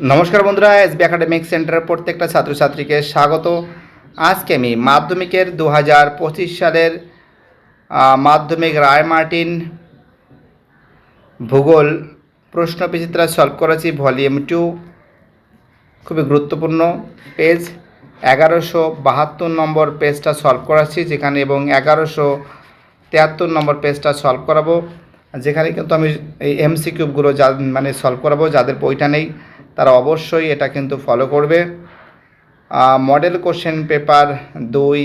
নমস্কার বন্ধুরা SB academic সেন্টারের প্রত্যেকটা ছাত্রছাত্রীকে স্বাগত। আজকে আমি মাধ্যমিকের দু হাজার পঁচিশ সালের মাধ্যমিক রায় মার্টিন ভূগোল প্রশ্ন বিচিত্রা সলভ করেছি ভলিউম টু খুবই গুরুত্বপূর্ণ পেজ এগারোশো বাহাত্তর নম্বর পেজটা সলভ করাচ্ছি, যেখানে এবং এগারোশো তিয়াত্তর নম্বর পেজটা সলভ করাবো। যেখানে কিন্তু আমি এই এমসি কিউবগুলো যা মানে সলভ করাবো, যাদের বইটা নেই। তারা অবশ্যই এটা কিন্তু ফলো করবে। মডেল কোশ্চেন পেপার দুই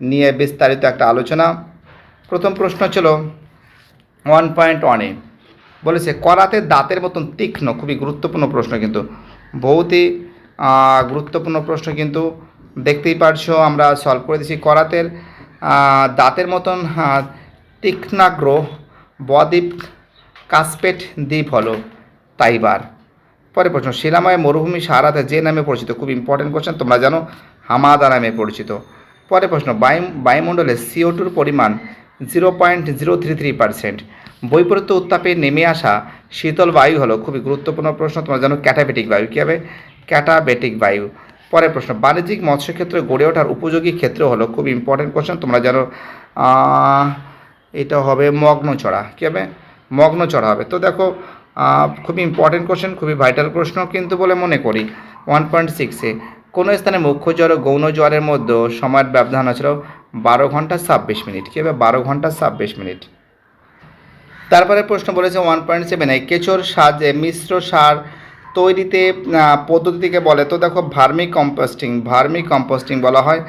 নিয়ে বিস্তারিত একটা আলোচনা। প্রথম প্রশ্ন ছিল ওয়ান পয়েন্ট ওয়ানে বলেছে, করাতে দাঁতের মতন তীক্ষ্ণ, খুবই গুরুত্বপূর্ণ প্রশ্ন কিন্তু। বহুতই গুরুত্বপূর্ণ প্রশ্ন কিন্তু দেখতেই পারছ, আমরা সলভ করে দিচ্ছি করাতের দাঁতের মতন তীক্ষ্ণাগ্র বদ্বীপ, কাসপেট দ্বীপ হলো তাইবার। পরে প্রশ্ন, শিলাময় মরুভূমি সারাতে যে নামে পরিচিত, খুব ইম্পর্টেন্ট কোশ্চেন তোমরা জানো, হামাদা নামে পরিচিত। পরে প্রশ্ন, বায়ু, বায়ুমণ্ডলে সিও টুর পরিমাণ zero point zero three three percent বৈপরীত্য উত্তাপে নেমে আসা শীতল বায়ু হলো খুবই গুরুত্বপূর্ণ প্রশ্ন, তোমরা জানো, ক্যাটাবেটিক বায়ু। কী হবে? ক্যাটাবেটিক বায়ু। পরের প্রশ্ন, বাণিজ্যিক মৎস্যক্ষেত্রে গড়ে ওঠার উপযোগী ক্ষেত্র হলো খুব ইম্পর্টেন্ট কোশ্চেন তোমরা জানো এটা হবে মগ্নচড়া। কী হবে? মগ্নচড়া হবে। তো দেখো খুবই ইম্পর্টেন্ট কোশ্চেন খুবই ভাইটাল প্রশ্ন কিন্তু বলে মনে করি। ওয়ান পয়েন্ট সিক্সে কোনো স্থানে মুখ্য জ্বর ও গৌণ জ্বরের মধ্যে সময়ের ব্যবধান আছে? বারো ঘণ্টা ছাব্বিশ মিনিট, কী হবে? বারো ঘণ্টা ছাব্বিশ মিনিট। তারপরে প্রশ্ন বলেছে ওয়ান পয়েন্ট সেভেনে কেচোর সাজে মিশ্র সার তৈরিতে পদ্ধতিকে বলে। তো দেখো, ভার্মি কম্পোস্টিং ভার্মি কম্পোস্টিং বলা হয়।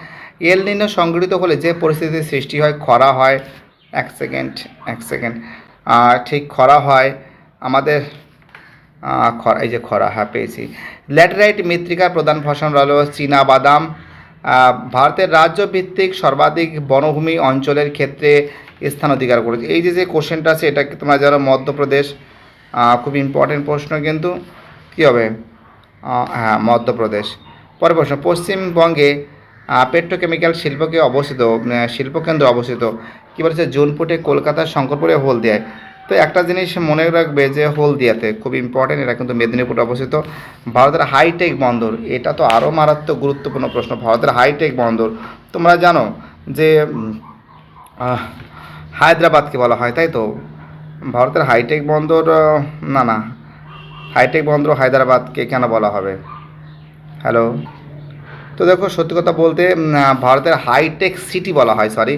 এল নিনো সংগঠিত হলে যে পরিস্থিতির সৃষ্টি হয়, খরা হয়, এক সেকেন্ড এক সেকেন্ড ঠিক খরা হয় আমাদের খরা, এই যে খরা হ্যাঁ পেয়েছি। ল্যাটেরাইট মৃত্তিকার প্রধান ফসল হলো চীনা বাদাম। ভারতের রাজ্য ভিত্তিক সর্বাধিক বনভূমি অঞ্চলের ক্ষেত্রে স্থান অধিকার করেছে। এই যে যে কোশ্চেনটা আছে, এটা তোমরা জানো? মধ্যপ্রদেশ। খুব ইম্পর্টেন্ট প্রশ্ন কিন্তু। কী হবে? হ্যাঁ মধ্যপ্রদেশ। পরে প্রশ্ন, পশ্চিমবঙ্গে পেট্রোকেমিক্যাল শিল্পকে অবস্থিত শিল্পকেন্দ্র অবস্থিত। কী বলেছে? জুনপুটে কলকাতার শঙ্করপুরে হলদিয়ায়। তো একটা জিনিস মনে রাখবে যে হলদিয়াতে খুব ইম্পর্টেন্ট এটা কিন্তু মেদিনীপুরে অবস্থিত। ভারতের হাইটেক বন্দর, এটা তো আরও মারাত্মক গুরুত্বপূর্ণ প্রশ্ন। ভারতের হাইটেক বন্দর, তোমরা জানো যে হায়দ্রাবাদকে বলা হয়, তাই তো? ভারতের হাইটেক বন্দর না না। হাইটেক বন্দর হায়দ্রাবাদকে কেন বলা হবে? হ্যালো তো দেখো, সত্যি কথা বলতে ভারতের হাইটেক সিটি বলা হয় সরি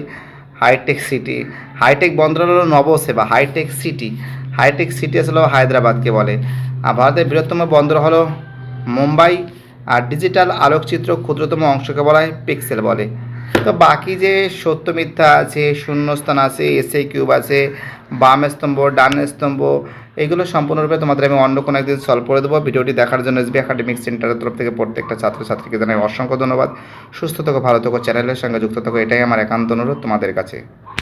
হাইটেক সিটি হাইটেক বন্দর হলো Nhava Sheva hitech city hitech city আসলে হায়দ্রাবাদকে বলে। আর ভারতের বৃহত্তম বন্দর হলো মুম্বাই। আর ডিজিটাল আলোকচিত্র ক্ষুদ্রতম অংশকে বলা হয় পিক্সেল বলে। তো বাকি যে সত্য মিথ্যা আছে, শূন্যস্থান আছে এসএ কিউব আছে, বাম স্তম্ভ, ডান স্তম্ভ, এগুলো সম্পূর্ণরূপে তোমাদের আমি অন্য কোনো একদিন সলভ করে দেবো। ভিডিওটি দেখার জন্য এসবি একাডেমিক সেন্টারের তরফ থেকে প্রত্যেকটা ছাত্রছাত্রীকে জানাই অসংখ্য ধন্যবাদ। সুস্থ থাকো, ভালো থাকো, চ্যানেলের সঙ্গে যুক্ত থাকো, এটাই আমার একান্ত অনুরোধ তোমাদের কাছে।